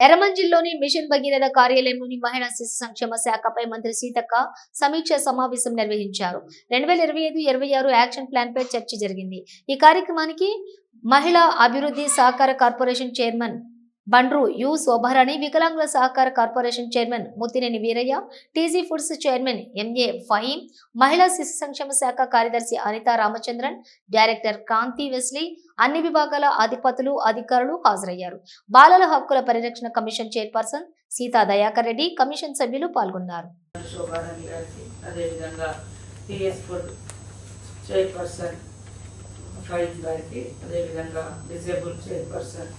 ఎర్రమంజిల్లోని machine Bhagiratha కార్యాలయంలోని మహిళా శిశు సంక్షేమ శాఖపై మంత్రి సీతక్క సమీక్ష సమావేశం నిర్వహించారు. రెండు వేల ఇరవై ఐదు ఇరవై ఆరు యాక్షన్ ప్లాన్ పై చర్చ జరిగింది. ఈ కార్యక్రమానికి మహిళా అభివృద్ధి సహకార corporation chairman Bandru U Shobha Rani వికలాంగుల సహకార corporation chairman Muthineni Veeraiah TG foods chairman MA Faheem మహిళా శిశు సంక్షేమ శాఖ కార్యదర్శి అనితా రామచంద్రన్ డైరెక్టర్ కాంతి వెస్లీ అన్ని విభాగాల అధిపతులు అధికారులు హాజరయ్యారు. బాలల హక్కుల పరిరక్షణ commission chairperson Seetha Dayakar Reddy commission సభ్యులు పాల్గొన్నారు. చైర్పర్సన్ ఫైన్ గారికి అదేవిధంగా డిసేబుల్ చైర్పర్సన్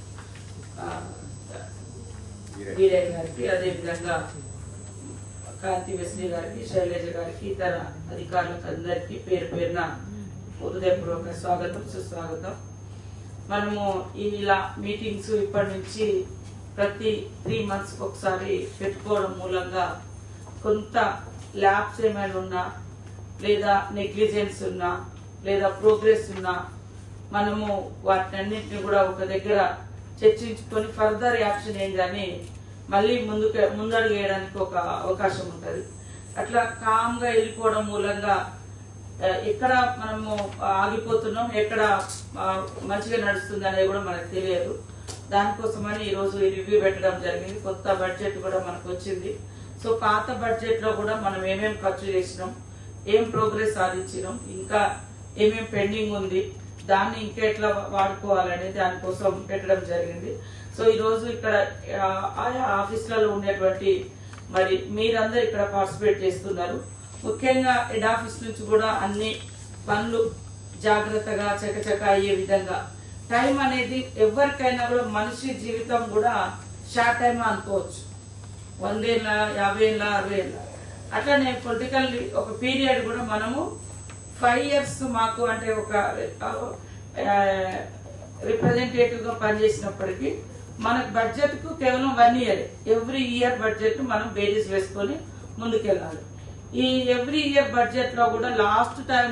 వీరయ్య గారికి అదేవిధంగా కాంతి వెస్లీ గారికి శైలజ గారికి ఇతర అధికారులకు అందరికీ పేరు పేరున హృదయపూర్వక స్వాగతం సుస్వాగతం. మనము ఇలా మీటింగ్స్ ఇప్పటి నుంచి ప్రతి త్రీ మంత్స్ ఒకసారి పెట్టుకోవడం మూలంగా కొంత ల్యాబ్స్ ఏమైనా ఉన్నా లేదా నెగ్లిజెన్స్ ఉన్నా లేదా ప్రోగ్రెస్ ఉన్నా మనము వాటినన్నింటిని కూడా ఒక దగ్గర చర్చించుకొని ఫర్దర్ యాక్షన్ ఏంటని మళ్ళీ ముందుకు ముందడుగు వేయడానికి ఒక అవకాశం ఉంటుంది. అట్లా కామ్గా వెళ్ళిపోవడం మూలంగా ఎక్కడ మనము ఆగిపోతున్నాం ఎక్కడ మంచిగా నడుస్తుంది అనేది కూడా మనకు తెలియదు. దానికోసమని ఈరోజు ఈ రివ్యూ పెట్టడం జరిగింది. కొత్త బడ్జెట్ కూడా మనకు వచ్చింది. సో పాత బడ్జెట్లో కూడా మనం ఏమేం ఖర్చు చేసినాం ఏం ప్రోగ్రెస్ సాధించినాం ఇంకా ఏమేమి పెండింగ్ ఉంది దాన్ని ఇంకా ఎట్లా వాడుకోవాలని దానికోసం పెట్టడం జరిగింది. సో ఈ రోజు ఇక్కడ ఆయా ఆఫీసులలో ఉండేటువంటి మరి మీరందరూ ఇక్కడ పార్టిసిపేట్ చేస్తున్నారు. ముఖ్యంగా హెడ్ ఆఫీస్ నుంచి కూడా అన్ని పనులు జాగ్రత్తగా చకచక అయ్యే విధంగా. టైం అనేది ఎవరికైనా కూడా మనిషి జీవితం కూడా షార్ట్ టైం అనుకోవచ్చు. వందేళ్ళ యాభై ఏళ్ళ అరవై ఏళ్ళ అట్లనే పొలిటికల్ ఒక పీరియడ్ కూడా మనము ఫైవ్ ఇయర్స్ మాకు అంటే ఒక రిప్రజెంటేటివ్గా పనిచేసినప్పటికీ మనకు బడ్జెట్కు కేవలం one year every year budget మనం బేరీస్ వేసుకొని ముందుకెళ్ళాలి. ఈ ఎవ్రీ ఇయర్ బడ్జెట్లో కూడా లాస్ట్ టైం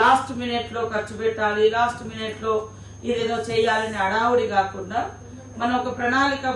లాస్ట్ మినిట్లో ఖర్చు పెట్టాలి లాస్ట్ మినిట్లో ఇదేదో చేయాలని అడావుడి కాకుండా మనం ఒక ప్రణాళిక